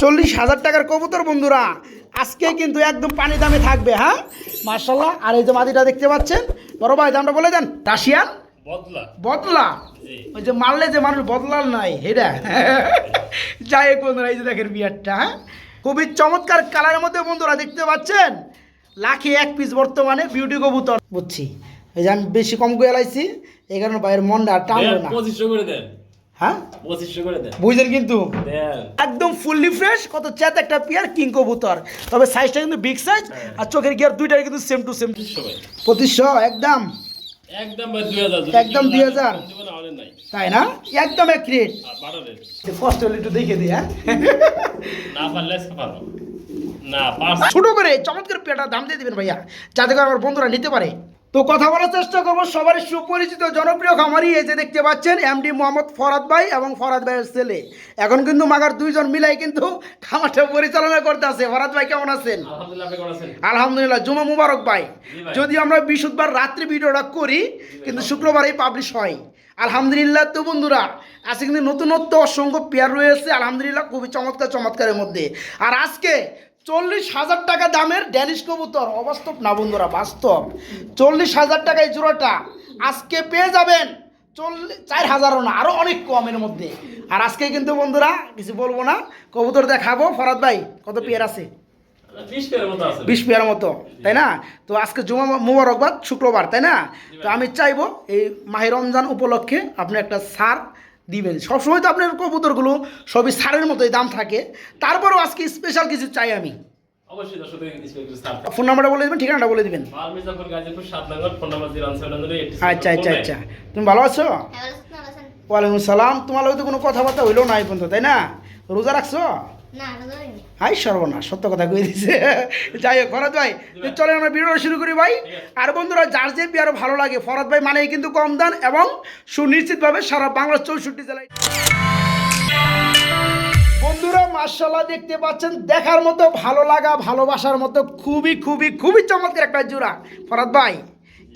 চল্লিশ হাজার টাকার কবুতর বন্ধুরা। আজকে কিন্তু একদম পানি দামে থাকবে হ্যাঁ? মার্শাল্লাহ আর এই যে মাদিটা দেখতে পাচ্ছেন বড় ভাই দামটা বলে দেন। রাশিয়ান? বদলা। বদলা? ওই যে মারলে যে মানুষ বদলাল নাই হেটা যাই হোক বন্ধুরা এই যে দেখেন বিয়ারটা হ্যাঁ? খুবই চমৎকার কালারের মধ্যে বন্ধুরা দেখতে পাচ্ছেন? লাখে এক পিস বর্তমানে বিউটি কবুতর। বুঝছি। এই যে আমি বেশি কম করে এলাইছি এই কারণে বাইরের মনটা আর টানলো দেন না। পঁচিশশো করে দেন। হ্যাঁ? পঁচিশশো করে দেন। বুঝলেন কিন্তু? একদম ফুললি ফ্রেশ কত চ্যাত একটা পিয়ার কিং কবুতর। তবে সাইজটা কিন্তু বিগ সাইজ আর চোখের গিয়ার দুইটাই কিন্তু সেম টু সেম পঁচিশশো একদম? একদম দুই হাজার একদম 2000 আমাদের তাই না? একদম এক রেট? ফার্স্ট একটু দেখে দিই হ্যাঁ? না পারলে ছোট করে চমৎকার পেটা দাম দিয়ে দিবেন ভাইয়া। যাতে করে আমার বন্ধুরা নিতে পারে। তো কথা বলার চেষ্টা করব। সবার সুপরিচিত জনপ্রিয় খামারি এই যে দেখতে পাচ্ছেন এমডি মোহাম্মদ ফরাদ ভাই এবং ফরাদ ভাইয়ের ছেলে। এখন কিন্তু মাগার দুইজন মিলাই কিন্তু খামারটা পরিচালনা করতে আছে। ফরাদ ভাই কেমন আছেন? আলহামদুলিল্লাহ জুমা মুবারক ভাই। ভাই। যদি আমরা বৃহস্পতিবার রাত্রে ভিডিওটা করি কিন্তু শুক্রবারেই পাবলিশ হয়। আলহামদুলিল্লাহ তো বন্ধুরা আজকে কিন্তু নতুনত্ব অসংখ্য পেয়ার রয়েছে। আলহামদুলিল্লাহ খুবই চমৎকার চমৎকারের মধ্যে। আর আজকে চল্লিশ হাজার টাকা দামের ড্যানিশ কবুতর। অবাস্তব না বন্ধুরা বাস্তব। চল্লিশ হাজার টাকা এই জোড়াটা আজকে পেয়ে যাবেন চল্লিশ চার হাজারও না আরও অনেক কমের মধ্যে। আর আজকে কিন্তু বন্ধুরা কিছু বলব না কবুতর দেখাবো। ফরাদ ভাই কত পেয়ার আছে? বিশ পেয়ার মতো তাই না? তো আজকে জুমা মুবারকবাদ শুক্রবার তাই না? তো আমি চাইব এই মাহে রমজান উপলক্ষে আপনি একটা সার দিবেন। সবসময় তো আপনার কবুতরগুলো সবই সারের মতোই দাম থাকে। তারপরেও আজকে স্পেশাল কিছু চাই আমি। ফোন নাম্বারটা বলে দেবেন ঠিকানাটা বলে দিবেন। আচ্ছা আচ্ছা আচ্ছা। তুমি ভালো আছো? হ্যাঁ? ওয়ালাইকুম সালাম। তোমার লোক তো কোনো কথাবার্তা হইল না পর্যন্ত তাই না? রোজা রাখছো। হাই সর্বনাশ সত্য কথা কই দিছে। যাই হোক ফরাদ ভাই তো চলেন আমরা ভিডিও শুরু করি ভাই। আর বন্ধুরা যার যে পেয়ারও ভালো লাগে ফরাদ ভাই মানেই কিন্তু কম দান এবং সুনিশ্চিতভাবে সারা বাংলার চৌষট্টি জেলায় বন্ধুরা মার্শাল্লাহ দেখতে পাচ্ছেন দেখার মতো ভালো লাগা ভালোবাসার মতো খুবই খুবই খুবই চমৎকার একটা জোড়া। ফরাদ ভাই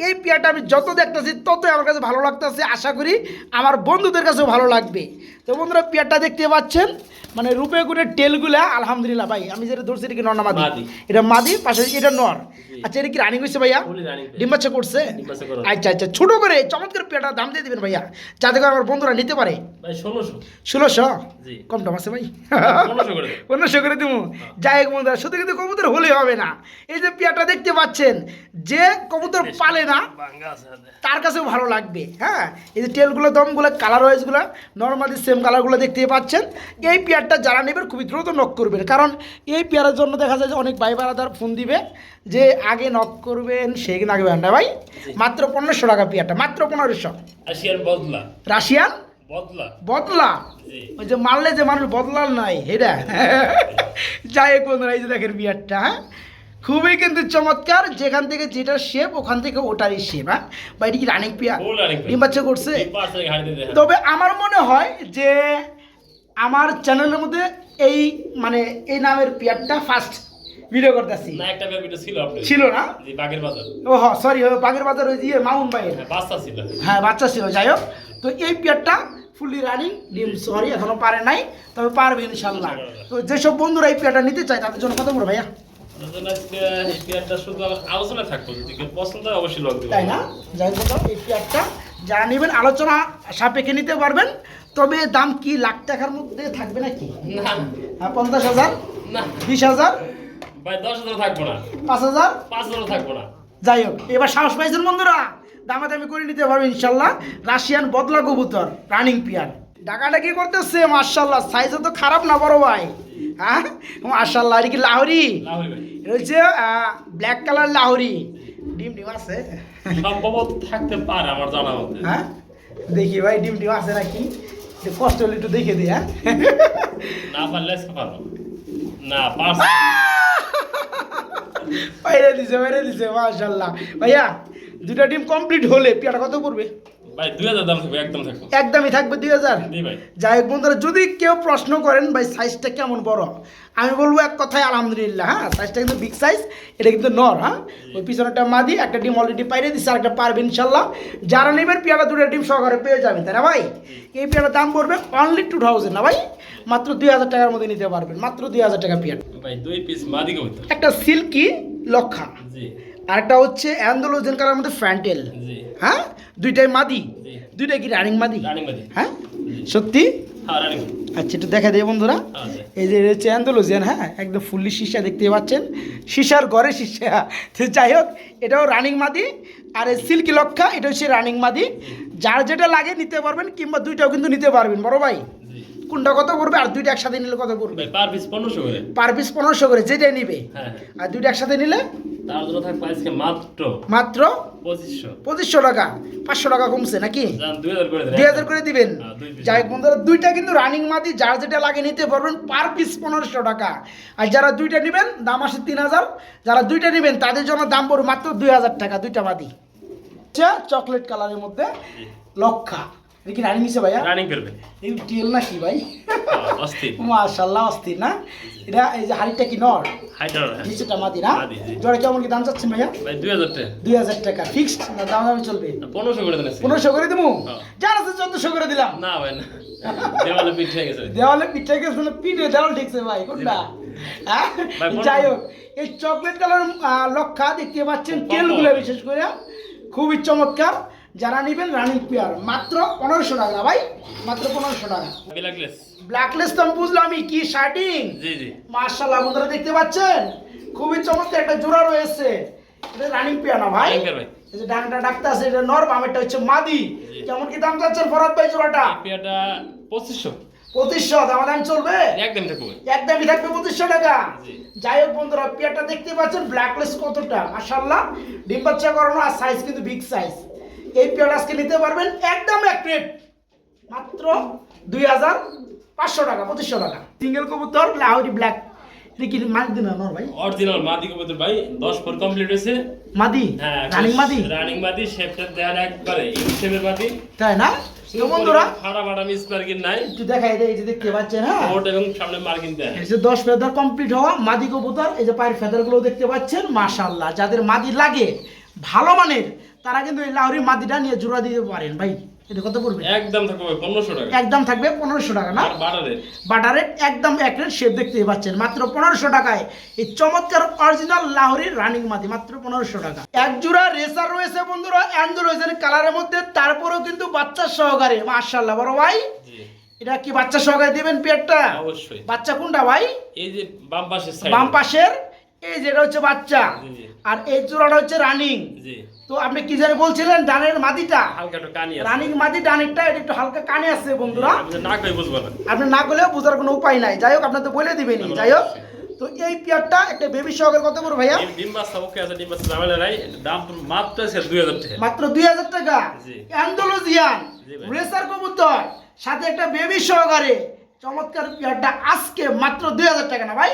এই পেয়ারটা আমি যত দেখতেছি ততই আমার কাছে ভালো লাগতেছে। আশা করি আমার বন্ধুদের কাছেও ভালো লাগবে। তো বন্ধুরা পেয়ারটা দেখতে পাচ্ছেন? মানে রূপে গুণের টেলগুলা আলহামদুলিল্লাহ ভাই আমি যেটা ধরছি এটা কি নর না মাদি। এটা মাদি পাশে এটা নর। আচ্ছা এটা কি রানিং হয়েছে ভাইয়া? Fully running pair. ডিম বাচ্চা করছে। আচ্ছা আচ্ছা ছোট করে চমৎকার পেয়ারটার দাম দিয়ে দিবেন ভাইয়া যাতে করে আমার বন্ধুরা নিতে পারে। ষোলোশো। কম টম আছে ভাই। পনেরোশো করে দেবো। যাই হোক বন্ধুরা শুধু কিন্তু কবুতর হলেই হবে না। এই যে পেয়ারটা দেখতে পাচ্ছেন যে কবুতর পালে না। তার কাছেও ভালো লাগবে হ্যাঁ? এই যে টেলগুলো দমগুলো কালার ওয়াইজগুলো নর্মালি সেম কালারগুলো দেখতে পাচ্ছেন। এই পেয়ারটা যারা নেবেন খুবই দ্রুত নক করবেন। কারণ এই পেয়ারের জন্য দেখা যায় যে অনেক ভাই বারাদার ফোন দিবে যে আগে নক করবেন সেদিন আগে না ভাই। মাত্র পনেরোশো টাকা পেয়ারটা মাত্র পনেরোশো। আসিয়ার বদলা। রাশিয়ান? বদলা। বদলা? ওই যে মারলে যে মানুষ বদলাল নাই হেটা যাই হোক বন্ধুরা এই যে দেখেন বিয়ারটা হ্যাঁ? খুবই কিন্তু চমৎকার। যেখান থেকে যেটা শেপ ওখান থেকে ওটারই শেপ হ্যাঁ? বা এটা কি রানিং পিয়া। ডিম বাচ্চা করছে? তবে আমার মনে হয় যে আমার চ্যানেলের মধ্যে এই মানে এই নামের পিয়ারটা ফার্স্ট ভিডিও করতেছি। না একটা ভিডিও ছিল আপনি ছিল না? জি বাগের বাজার। ও হ সরি বাগের বাজার ওই দিয়ে মামুন ভাইয়ের। হ্যাঁ বাচ্চা ছিল। হ্যাঁ বাচ্চা ছিল যাই হোক। তো এই পেয়ারটা ফুললি রানিং ডিম সরি এখনও পারে নাই তবে পারবে ইনশাল্লাহ। তো যেসব বন্ধুরা এই পেয়ারটা নিতে চায় তাদের জন্য কত বড় ভাইয়া? এই পেয়ারটা শুধু আলোচনা থাকতো যদি পছন্দ হয় অবশ্যই লগ তাই না? যাই হোক এই পেয়ারটা যারা নেবেন আলোচনা সাপেক্ষে নিতে পারবেন। তবে দাম কি লাখ টাকার মধ্যে থাকবে নাকি? না। হ্যাঁ পঞ্চাশ হাজার? না। বিশ হাজার? ভাই দশ হাজার থাকব না। পাঁচ হাজার? পাঁচ হাজার থাকব না। যাই হোক এবার সাহস পাইছেন বন্ধুরা? দামাদামি করে নিতে পারব ইনশাল্লাহ। রাশিয়ান বদলা কবুতর রানিং পিয়ার। ডাকাটা কি করতেছে মার্শাল্লাহ সাইজও তো খারাপ না বড় ভাই। হ্যাঁ? মার্শাল্লাহ এটা কি লাহরি? এটা হচ্ছে ব্ল্যাক কালার লাহরি। ডিম ডিম আছে? সম্ভবত থাকতে পারে আমার জানা মতে। হ্যাঁ? দেখি ভাই ডিম ডিম আছে নাকি? কষ্ট হলে একটু দেখে দিই হ্যাঁ? না পারলে আজকে না পাঁচ বাইরে দিছে বাইরে দিছে মার্শাল্লাহ ভাইয়া দুটা ডিম কমপ্লিট হলে পিয়াটা কত পড়বে? ভাই দুই হাজার দাম থাকবে একদম থাকব। একদমই থাকবে দুই হাজার? জি ভাই। যাই হোক বন্ধুরা যদি কেউ প্রশ্ন করেন ভাই সাইজটা কেমন বড়? আমি বলব এক কথায় আলহামদুলিল্লাহ হ্যাঁ সাইজটা কিন্তু বিগ সাইজ এটা কিন্তু নর হ্যাঁ? ওই পিছনেটা মাদি একটা ডিম অলরেডি পাইরে দিচ্ছে আর একটা পারবে ইনশাল্লাহ। যারা নেবেন পেয়ারা দুটো ডিম সহকারে পেয়ে যাবেন তাই না ভাই? এই পেয়ারার দাম পড়বে অনলি টু থাউজেন্ড না ভাই? মাত্র দুই হাজার টাকার মধ্যে নিতে পারবেন মাত্র দুই হাজার টাকা পেয়ার। ভাই দুই পিস মাদি একটা সিল্কি লক্ষা। জি। আর একটা হচ্ছে অ্যান্ডোলোজেন কালার মধ্যে ফ্যান্টেল। হ্যাঁ? দুইটাই মাদি? দুইটাই কি রানিং মাদি? হ্যাঁ? সত্যি? হ্যাঁ আচ্ছা একটু দেখা দেয় বন্ধুরা। হ্যাঁ এই যে হচ্ছে অ্যান্ডোলোজিয়ান হ্যাঁ? একদম ফুললি সীসা দেখতে পাচ্ছেন। সীসার ঘরে সীসা। তো যাই হোক এটাও রানিং মাদি। আর এই সিল্কি লক্ষা এটা হচ্ছে রানিং মাদি। যার যেটা লাগে নিতে পারবেন কিংবা দুইটাও কিন্তু নিতে পারবেন। বড় ভাই? কোনটা কত পড়বে আর দুইটা একসাথে নিলে কত ভাই পার পিস পনেরোশো করে। পার পিস পনেরোশো করে যেটাই নিবে। হ্যাঁ আর দুইটা একসাথে নিলে? তার জন্য থাকবে আজকে মাত্র মাত্র? পঁচিশশো। পঁচিশশো টাকা। পাঁচশো টাকা কমছে নাকি? দুই হাজার করে দিবেন? হ্যাঁ। যাই বন্ধুরা দুইটা কিন্তু রানিং মাদি যার যেটা লাগে নিতে পারবেন পার পিস পনেরোশো টাকা। আর যারা দুইটা নেবেন দাম আসে তিন হাজার। যারা দুইটা নেবেন তাদের জন্য দাম পড়বে মাত্র দুই হাজার টাকা দুইটা মাদি। আচ্ছা চকলেট কালারের মধ্যে লক্ষা। এটা কি রানিং হিসেবে ভাইয়া? রানিং করবে। এই টেল না কি ভাই? হ্যাঁ, অস্থির। মাশাল্লাহ অস্থির না? এটা এই যে হাড়িটা কি নর? হাইটার নিচেটা মাদি না? জোড়া কেমন কি দাম চাচ্ছেন ভাইয়া? ভাই দুই হাজার টাকা। দুই হাজার টাকা। ফিক্সড না দাম দামি চলবে? পনেরোশো করে দেন আজকে। পনেরোশো করে দেবো হ্যাঁ। যার আছে চোদ্দশো করে দিলাম। না ভাই না। দেওয়ালে পিঠ হয়ে গেছে। দেওয়ালে পিঠে গেছে না পিঠে দেওয়াল ঠিকছে ভাই কোনটা? হ্যাঁ? যাই হোক এই চকলেট কালার লক্ষা দেখতে পাচ্ছেন তেলগুলো বিশেষ করে। খুবই চমৎকার। যারা নেবেন রানিং পেয়ার মাত্র পনেরোশো টাকা ভাই মাত্র পনেরোশো টাকা। বিলাকলেস ব্ল্যাকলেস তো আমি বুঝলামই কি শার্টিং জি জি। মার্শাল্লাহ বন্ধুরা দেখতে পাচ্ছেন? খুবই চমৎকার একটা জোড়া রয়েছে। এটা রানিং পেয়ার না ভাই। এই যে ডানটা ডাকতে আছে এটা নর বামেরটা হচ্ছে মাদি। কেমন কি দাম চাচ্ছেন ফরাদ ভাই জোড়াটা? পেয়ারটা পঁচিশশো। পঁচিশশো দাম দাম চলবে? একদম থাকবে একদমই থাকবে পঁচিশশো টাকা। যাই হোক বন্ধুরা পেয়ারটা দেখতে পাচ্ছেন ব্ল্যাকলেস কতটা? মাশাল্লাহ ডিম বাচ্চা করানো আর সাইজ কিন্তু বিগ সাইজ এই পেয়ার আজকে নিতে পারবেন একদম এক রেট মাত্র দুই হাজার পাঁচশো টাকা পঁচিশশো টাকা। সিঙ্গেল কবুতর? লাহোরি ব্ল্যাক এটা কি মাদি দিন নর ভাই? অরিজিনাল মাদি কবুতর ভাই দশ পর কমপ্লিট হয়েছে। মাদি? হ্যাঁ রানিং মাদি? রানিং মাদি শেপটা দেওয়ার একবারে ইউ শেপের মাদি। তাই না? তো বন্ধুরা ফাড়া ফাড়া মিস মার্কিন নাই। একটু দেখাই দেয় এই যে দেখতে পাচ্ছেন হ্যাঁ? ওট এবং সামনে মার্কিন দেয়। এই যে দশ ফেদার কমপ্লিট হওয়া মাদি কবুতর এই যে পায়ের ফেদারগুলো দেখতে পাচ্ছেন মাশাল্লাহ যাদের মাদি লাগে ভালো মানের তারা কিন্তু এই লাহরি মাদিটা নিয়ে জোড়া দিতে পারেন ভাই। এটা কত পড়বে? একদম থাকবে পনেরোশো টাকা। একদম থাকবে পনেরোশো টাকা না? বাটারের বাটারে? একদম এক রেট শেপ দেখতে পাচ্ছেন। মাত্র পনেরোশো টাকায়। এই চমৎকার অরিজিনাল লাহোরির রানিং মাদি মাত্র পনেরোশো টাকা। এক জোড়া রেসার রয়েছে বন্ধুরা অ্যান্ড রয়েছে কালারের মধ্যে তারপরেও কিন্তু বাচ্চা সহকারে মাশাল্লাহ বড় ভাই। এটা কি বাচ্চা সহকারে দিবেন পেয়ারটা অবশ্যই। বাচ্চা কোনটা ভাই? এই যে বাম পাশের বাম পাশের এই যেটা হচ্ছে বাচ্চা। আর এই জোড়াটা হচ্ছে রানিং জি। তো আপনি কি জানি বলছিলেন ডানের মাদিটা? হালকা একটু কানি আছে। রানিং মাদি ডানেরটা এটা একটু হালকা কানে আছে বন্ধুরা। না কই বুঝব না। আপনি না করলেও বোঝার কোনো উপায় নাই। যাই হোক আপনার তো বলে দিবেনি যাই হোক তো এই পেয়ারটা একটা বেবি সহকারে কত ভাইয়া? ডিম- ডিম বাচ্চা ওকে আছে ডিম বাচ্চা ঝামেলা নাই। দাম মাত্র আছে দুই হাজার টাকা। মাত্র দুই হাজার টাকা? জি। অ্যান্ডোলজিয়ান রেসার কবুতর। সাথে একটা বেবি সহকারে চমৎকার পেয়ারটা আজকে মাত্র দুই হাজার টাকা না ভাই?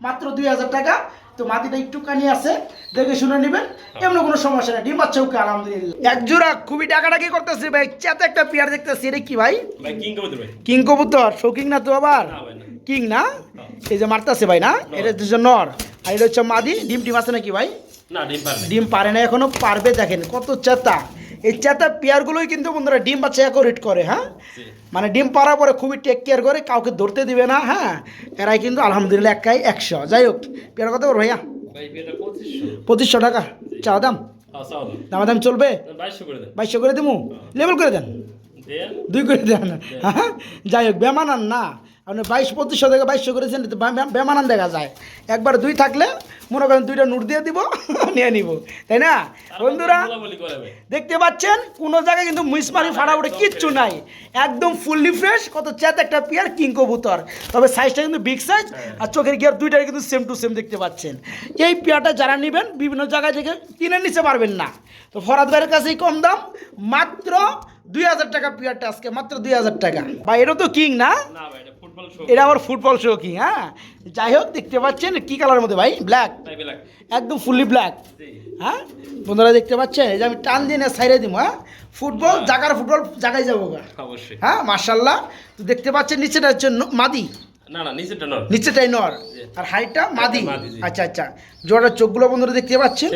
মাত্র দুই হাজার টাকা। তো মাটিটা একটুখানি আছে দেখে শুনে নেবেন এমন কোনো সমস্যা নেই। ডিম বাচ্চা ওকে আলহামদুলিল্লাহ। এক জোড়া খুবই ডাকাডাকি করতেছে ভাই চাতে একটা পেয়ার দেখতেছি এটা কি ভাই? ভাই কিং কবুতর ভাই। কিং কবুতর শৌকিং না তো আবার? না ভাই না। কিং না? এই যে মারতাছে ভাই না? এটা হচ্ছে নর। আর এটা হচ্ছে মাদি। ডিম টিম আছে নাকি ভাই? না ডিম পার ডিম পারে না এখনও পারবে দেখেন কত চেতা এই চেতা পেয়ারগুলোই কিন্তু বন্ধুরা ডিম বাচ্চা অ্যাকোরেট করে হ্যাঁ? মানে ডিম পাড়ার পরে খুবই টেক কেয়ার করে কাউকে ধরতে দিবে না হ্যাঁ? এরাই কিন্তু আলহামদুলিল্লাহ একাই একশো। যাই হোক পেয়ার কত ভাইয়া? পঁচিশশো। টাকা। চা দাম? আচ্ছা দামা। দাম চলবে? বাইশশো করে দেবো লেবেল করে দেন? দেন। দুই করে দেন। হ্যাঁ? যাই হোক বেমানান না। আপনি বাইশ পঁচিশশো থেকে বাইশশো করেছেন বেমানান দেখা যায়। একবার দুই থাকলে মনে করেন দুইটা নোট দিয়ে দিব নিয়ে নিব। তাই না? বন্ধুরা দেখতে পাচ্ছেন কোনো জায়গায় কিন্তু মিসমারি ফাটাফাটি কিচ্ছু নাই। একদম ফুললি ফ্রেশ কত চেত একটা পিয়ার কিং কবুতর। তবে সাইজটা কিন্তু বিগ সাইজ আর চোখের গিয়ার দুইটাই কিন্তু সেম টু সেম দেখতে পাচ্ছেন। এই পেয়ারটা যারা নেবেন বিভিন্ন জায়গায় থেকে কিনে নিতে পারবেন না। তো ফরাদ ভাইয়ের কাছেই কম দাম মাত্র দুই হাজার টাকা পেয়ারটা আজকে মাত্র দুই হাজার টাকা। বা এটা তো কিং না? না ভাই এটা ফুটবল ফুটবল শো আবার ফুটবল শো কি হ্যাঁ? যাই হোক দেখতে পাচ্ছেন কি কালারের মধ্যে ভাই? ব্ল্যাক একদম ফুললি ব্ল্যাক হ্যাঁ? বন্ধুরা দেখতে পাচ্ছেন এই যে আমি টান দিয়ে না সাইডে দিব হ্যাঁ? ফুটবল জাগার ফুটবল জাগায় যাব অবশ্যই। হ্যাঁ মার্শাল্লাহ তো দেখতে পাচ্ছেন নিচেটা হচ্ছে মাদি। না না নিচেরটা নর। নিচেটাই নর। আর হাইটটা মাদি। আচ্ছা আচ্ছা। জোড়ার চোখগুলো বন্ধুরা দেখতে পাচ্ছেন?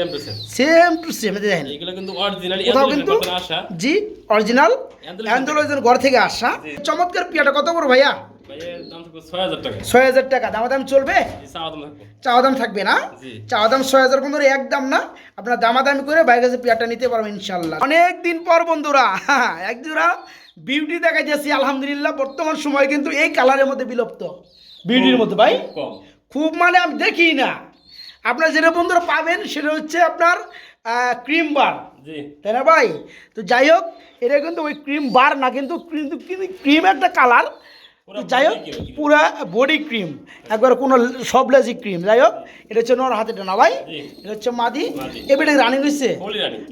সেম টু সেম দেখেন। এইগুলো কিন্তু অরিজিনালি কোথাও কিন্তু জি অরিজিনাল অ্যান্ডোলজের ঘর থেকে আসা। চমৎকার পিয়াটা কত বড় ভাইয়া? ছয় হাজার টাকা। ছয় হাজার টাকা দামা দাম চলবে চাওয়া দাম থাকবে না। চাওয়া দাম ছয় হাজার বন্ধুরা এক দাম না? আপনার দামাদামি করে বাইরের কাছে পেয়ারটা নিতে পারবেন ইনশাল্লাহ অনেক দিন পর বন্ধুরা এক জোড়া বিউটি দেখা যাচ্ছে আলহামদুলিল্লাহ বর্তমান সময় কিন্তু এই কালারের মধ্যে বিলুপ্ত। বিউটির মধ্যে ভাই? খুব মানে আমি দেখি না। আপনার যেটা বন্ধুরা পাবেন সেটা হচ্ছে আপনার ক্রিম বার তাই না ভাই? তো যাই হোক এটা কিন্তু ওই ক্রিম বার না কিন্তু কিন্তু ক্রিম একটা কালার যাই হোক পুরা বডি ক্রিম একবার কোনো সবলেজি ক্রিম যাই হোক এটা হচ্ছে নোর হাতে না ভাই। এটা হচ্ছে মাদি। এবারে রানিং হয়েছে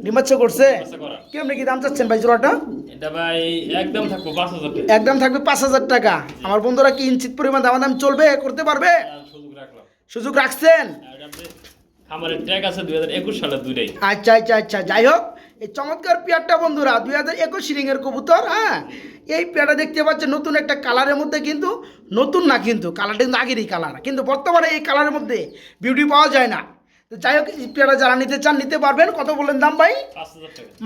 ডিমাচ্ছে করছে। করা। কেমনি কি দাম চাচ্ছেন ভাই জোড়াটা? এটা ভাই একদম থাকব পাঁচ হাজার টাকা। একদম থাকবে পাঁচ হাজার টাকা। আমার বন্ধুরা কি ইঞ্চিত পরিমাণ দাম দাম চলবে করতে পারবে? সুযোগ রাখলাম। সুযোগ রাখছেন? আমার ট্যাগ আছে দুই হাজার একুশ সালের দুইটাই। আচ্ছা আচ্ছা আচ্ছা। যাই হোক এই চমৎকার পেয়ারটা বন্ধুরা দুই হাজার একুশ রিংয়ের কবুতর হ্যাঁ? এই পেয়ারটা দেখতে পাচ্ছেন নতুন একটা কালারের মধ্যে কিন্তু নতুন না কিন্তু কালারটা কিন্তু আগেরই কালার কিন্তু বর্তমানে এই কালারের মধ্যে বিউটি পাওয়া যায় না। তো যাই হোক এই পেয়ারটা যারা নিতে চান নিতে পারবেন। কত বললেন দাম ভাই?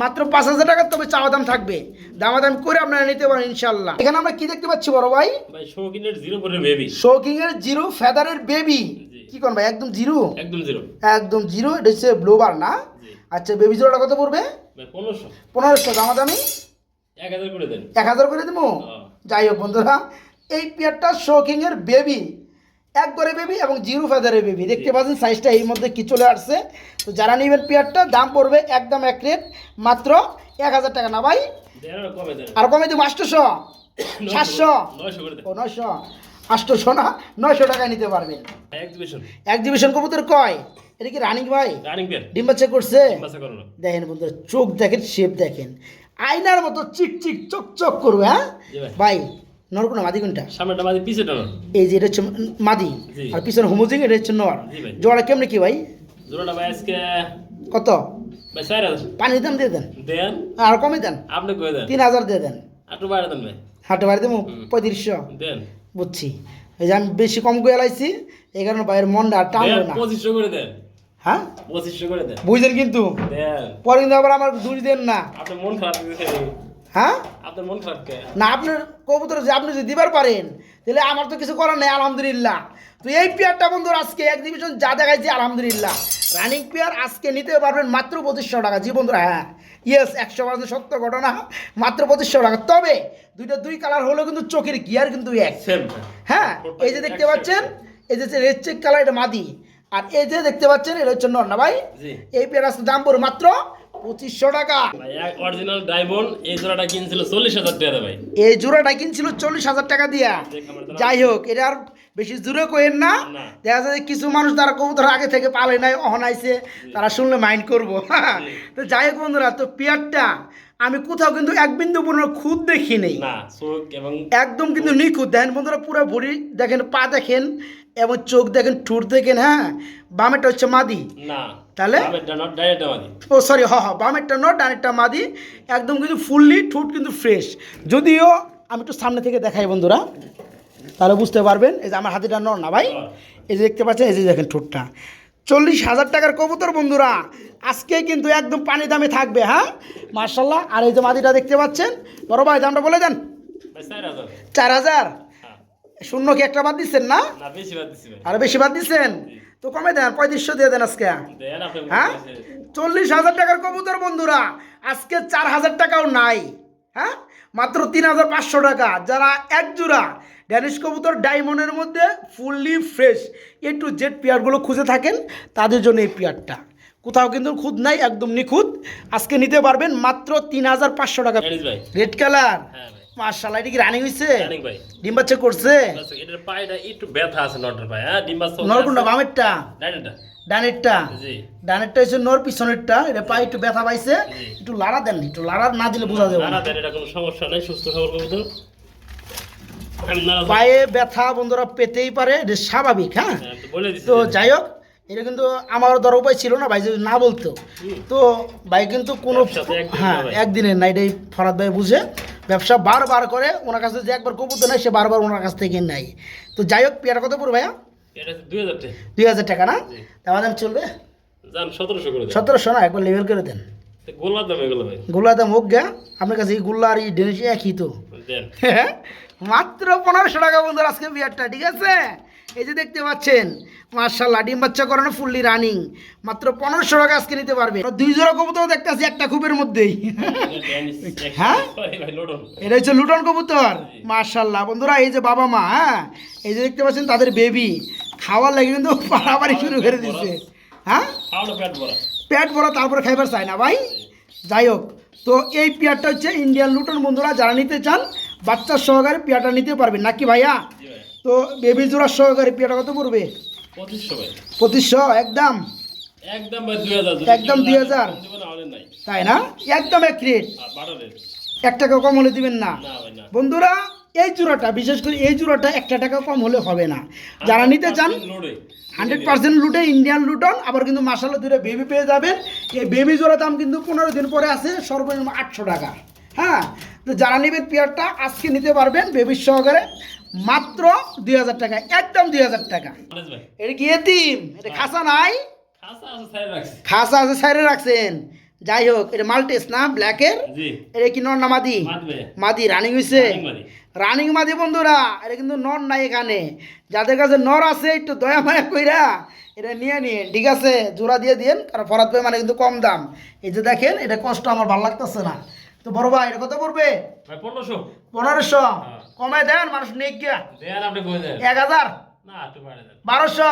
মাত্র পাঁচ হাজার টাকা তবে চাওয়া দাম থাকবে। দামাদাম করে আপনারা নিতে পারেন ইনশাল্লাহ এখানে আমরা কি দেখতে পাচ্ছি বড় ভাই? শোকিং এর জিরো ফেদারের বেবি কি কোন ভাই একদম জিরো? একদম জিরো। একদম জিরো এটা হচ্ছে ব্লোবার না? আচ্ছা বেবি জোড়াটা কত পড়বে? পনেরোশো। পনেরোশো দামাদামি? এক হাজার করে দেন। এক হাজার করে দেবো? হ্যাঁ। যাই হোক বন্ধুরা এই পেয়ারটা শোকিং এর বেবি একবারে বেবি এবং জিরো ফেদারের বেবি দেখতে পাচ্ছেন সাইজটা এই মধ্যে কি চলে আসছে। তো যারা নেবেন পেয়ারটা দাম পড়বে একদম এক রেট মাত্র এক হাজার টাকা। না ভাই? আর কমে দেবো আটশোশো? সাতশো? ও নয়শো। আটশোশো না নয়শো টাকায় নিতে পারবেন। এক্সিবিশন কবুতর কয়? এটা কি রানিং ভাই? রানিং পেয়ার ডিম বাচ্চা করছে? দেখেন বন্ধুরা চোখ দেখেন শেপ দেখেন। আয়নার মতো চিক চিক চক চক করবে হ্যাঁ? ভাই। নরকুনা মাদি কোনটা? সামনেটা পিছেটা না এই যে এটা হচ্ছে মাদি আর পিছনে হোমোজিং এটা হচ্ছে নর। জোড়া কেমনে কি ভাই? জোড়াটা ভাই আজকে কত? ভাই পানির দাম দিয়ে দেন। দেন? আর কমে দেন। আপনি কয়ে দেন। তিন হাজার দিয়ে দেন। একটু বাইরে দেন ভাই। হাটে বাড়ি দেবো? পঁয়ত্রিশশো। দেন। বুঝছি। এই যে আমি বেশি কম করে লাইছি এই কারণে বাইরের মনটা টানবে না। পঁচিশশো করে দেন। হ্যাঁ? পঁচিশশো করে দেন। বুঝলেন কিন্তু? পরে কিন্তু আবার আমার দুই দেন না। আপনার মন খারাপ হ্যাঁ আপনার মন খারাপ না আপনার কবুতর যে আপনি যদি দিবার পারেন তাহলে আমার তো কিছু করার নেই আলহামদুলিল্লাহ। তো এই পেয়ারটা বন্ধুর আজকে এক্সিবিশন যা দেখাইছি আলহামদুলিল্লাহ। রানিং পেয়ার আজকে নিতে পারবেন মাত্র পঁচিশশো টাকা। জি বন্ধুরা হ্যাঁ। ইয়েস একশো পার্সেন্ট সত্য ঘটনা মাত্র পঁচিশশো টাকা। তবে দুইটা দুই কালার হলেও কিন্তু চোখের গিয়ার কিন্তু এক। হ্যাঁ এই যে দেখতে পাচ্ছেন এই যে রেড চেক কালার এটা মাদি। আর এই যে দেখতে পাচ্ছেন এটা হচ্ছে নর না ভাই? এই পেয়ার আজকে দাম পড়বে মাত্র পঁচিশশো টাকা। অরিজিনাল ডায়মন্ড এই জোড়াটা কিনছিল চল্লিশ হাজার টাকা ভাই। এই জোড়াটা কিনছিল চল্লিশ হাজার টাকা দিয়া। যাই হোক এটা আর বেশি দূরে কোয়েন না। দেখা যায় কিছু মানুষ তারা কবুতর আগে থেকে পালে নাই অহনাইছে তারা শুনলে মাইন্ড করব। তো যাই হোক বন্ধুরা তো পেয়ারটা আমি কোথাও কিন্তু এক বিন্দু পনেরো খুদ দেখি নেই। না চোখ এবং একদম কিন্তু নিখুঁত। দেখেন বন্ধুরা পুরো বডি দেখেন পা দেখেন। এবং চোখ দেখেন ঠুট দেখেন হ্যাঁ? বামেরটা হচ্ছে মাদি। না তাহলে? নট ও সরি হ হ বামেরটা নট ডানেরটা মাদি একদম কিন্তু ফুললি ঠোঁট কিন্তু ফ্রেশ যদিও আমি একটু সামনে থেকে দেখাই বন্ধুরা তাহলে বুঝতে পারবেন এই যে আমার হাতিটা নর না ভাই? এই যে দেখতে পাচ্ছেন এই যে দেখেন ঠোঁটটা। চল্লিশ হাজার টাকার কবুতর বন্ধুরা আজকে কিন্তু একদম পানি দামে থাকবে হ্যাঁ? মার্শাল্লাহ আর এই যে মাদিটা দেখতে পাচ্ছেন বড় ভাই দামটা বলে দেন। চার হাজার। হ্যাঁ। শূন্য কি একটা বাদ দিচ্ছেন না? আর বেশি বাদ দিচ্ছেন? তো কমে দেন পঁয়ত্রিশশো দিয়ে দেন আজকে। হ্যাঁ? চল্লিশ হাজার টাকার কবুতর বন্ধুরা আজকে চার হাজার টাকাও নাই। হ্যাঁ? মাত্র তিন হাজার পাঁচশো টাকা। যারা এক জোড়া ড্যানিশ কবুতর ডায়মন্ডের মধ্যে fully fresh A to Z পেয়ারগুলো খুঁজে থাকেন তাদের জন্য এই পেয়ারটা কোথাও কিন্তু খুদ নাই একদম নিখুঁত। আজকে নিতে পারবেন মাত্র তিন হাজার পাঁচশো টাকা রেড কালার ভাই এটা কি রানিং হয়েছে জানিস ভাই। ডিম বাচ্চা করছে? এটার পায়টা একটু ব্যথা আছে নটের পায়ে হ্যাঁ? বামেরটা? ডাইরেক্টটা ডানেরটা? জি। ডানেরটা হচ্ছে নর পিছনেরটা এটা পায়ে একটু ব্যথা পাইছে। একটু লাড়া দেন একটু লাড়া না দিলে বোঝা যাবে না। দেন এটা কোনো সমস্যা নাই সুস্থ সবল কবুতর। পায়ে ব্যথা বন্ধুরা পেতেই পারে এটা স্বাভাবিক হ্যাঁ? হ্যাঁ, তো যাই হোক এটা কিন্তু আমার ধর উপায় ছিল না ভাই যদি না বলতো। তো ভাই কিন্তু কোনো হ্যাঁ। একদিনের না এটাই ফরাদ ভাই বুঝে। ব্যবসা বারবার করে ওনার কাছে যে একবার কবুতর নেয় সে বারবার ওনার কাছ থেকে নেয়। তো যাই হোক পেয়ারা কত পড়বে ভাইয়া? দুই হাজার টাকা। না। তার দাম চলবে? সতেরোশো না? একবার লেভেল করে দেন। দাম গোল্লা দাম হোক গা আপনার কাছে এই গোল্লা আর এই ডেনিস একই তো। দেন। মাত্র পনেরোশো টাকা বন্ধুর আজকে বিয়ারটা ঠিক আছে? এই যে দেখতে পাচ্ছেন মার্শাল্লাহ ডিম বাচ্চা করানো ফুললি রানিং মাত্র পনেরোশো টাকা আজকে নিতে পারবে। দুই জোড়া কবুতর দেখতে আছি একটা খুবের মধ্যেই। হ্যাঁ? এটা হচ্ছে লুটন কবুতর। মার্শাল্লাহ বন্ধুরা, এই যে বাবা মা হ্যাঁ? এই যে দেখতে পাচ্ছেন, তাদের বেবি খাওয়ার লাগে কিন্তু পাড়াপাড়ি শুরু করে দিচ্ছে হ্যাঁ? পেট ভরা, তারপরে খাইবার চাই না ভাই। যাই হোক, তো এই পেয়ারটা হচ্ছে ইন্ডিয়ান লুটন বন্ধুরা, যারা নিতে চান বাচ্চার সহকারে পেয়ারটা নিতে পারবেন। নাকি ভাইয়া? তো বেবি জোড়ার সহকারে পেয়ারটা কত পড়বে? পঁচিশশো একদম? একদম দুই হাজার একদম 2000 হলে নাই। তাই না? একদম এক রেট। এক টাকা কম হলে দিবেন না। বন্ধুরা এই জোড়াটা বিশেষ করে এই জোড়াটা একটা টাকা কম হলে হবে না। যারা নিতে চান হান্ড্রেড পার্সেন্ট লুটে। ইন্ডিয়ান লুটন আবার কিন্তু মাসালা দুটো বেবি পেয়ে যাবেন। এই বেবি জোড়া দাম কিন্তু পনেরো দিন পরে আছে সর্বনিম্ন আটশো টাকা। হ্যাঁ? তো যারা নেবেন পেয়ারটা আজকে নিতে পারবেন বেবির সহকারে। মাত্র দুই হাজার টাকা একদম দুই হাজার টাকা। এটা কি এতিম? এটা খাসা নাই? খাসা আছে সাইড সাইডে রাখছেন। যাই হোক এটা মাল্টেস না ব্ল্যাকের? এটা কি নর না মাদি? মাদি রানিং হয়েছে রানিং মাদি। বন্ধুরা এটা কিন্তু নর নাই এখানে। যাদের কাছে নর আছে একটু দয়া মায়া কইরা এটা নিয়ে নিয়ে ঠিক আছে? জোড়া দিয়ে দিন কারণ ফরাত ভাই মানে কিন্তু কম দাম। এই যে দেখেন এটা কষ্ট আমার ভালো লাগতেছে না। তো বড় ভাই এটা কত পড়বে? পনেরোশো। হ্যাঁ। কমে দেন মানুষ নেই গিয়া। দেন আপনি করে দেন। এক হাজার? বারোশো?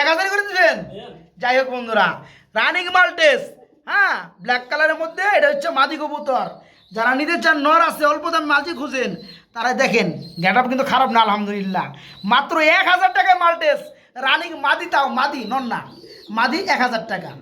এক হাজার করে দিবেন? যাই হোক বন্ধুরা রানিং মাল্টেস হ্যাঁ ব্ল্যাক কালারের মধ্যে এটা হচ্ছে মাদি কবুতর। যারা নিতে চান নর আছে অল্প দাম মাঝি খুঁজেন তারা দেখেন গেট কিন্তু খারাপ না আলহামদুলিল্লাহ। মাত্র এক হাজার টাকায় মাল্টেস রানিং মাদি তাও মাদি নন না। মাদি এক হাজার টাকা।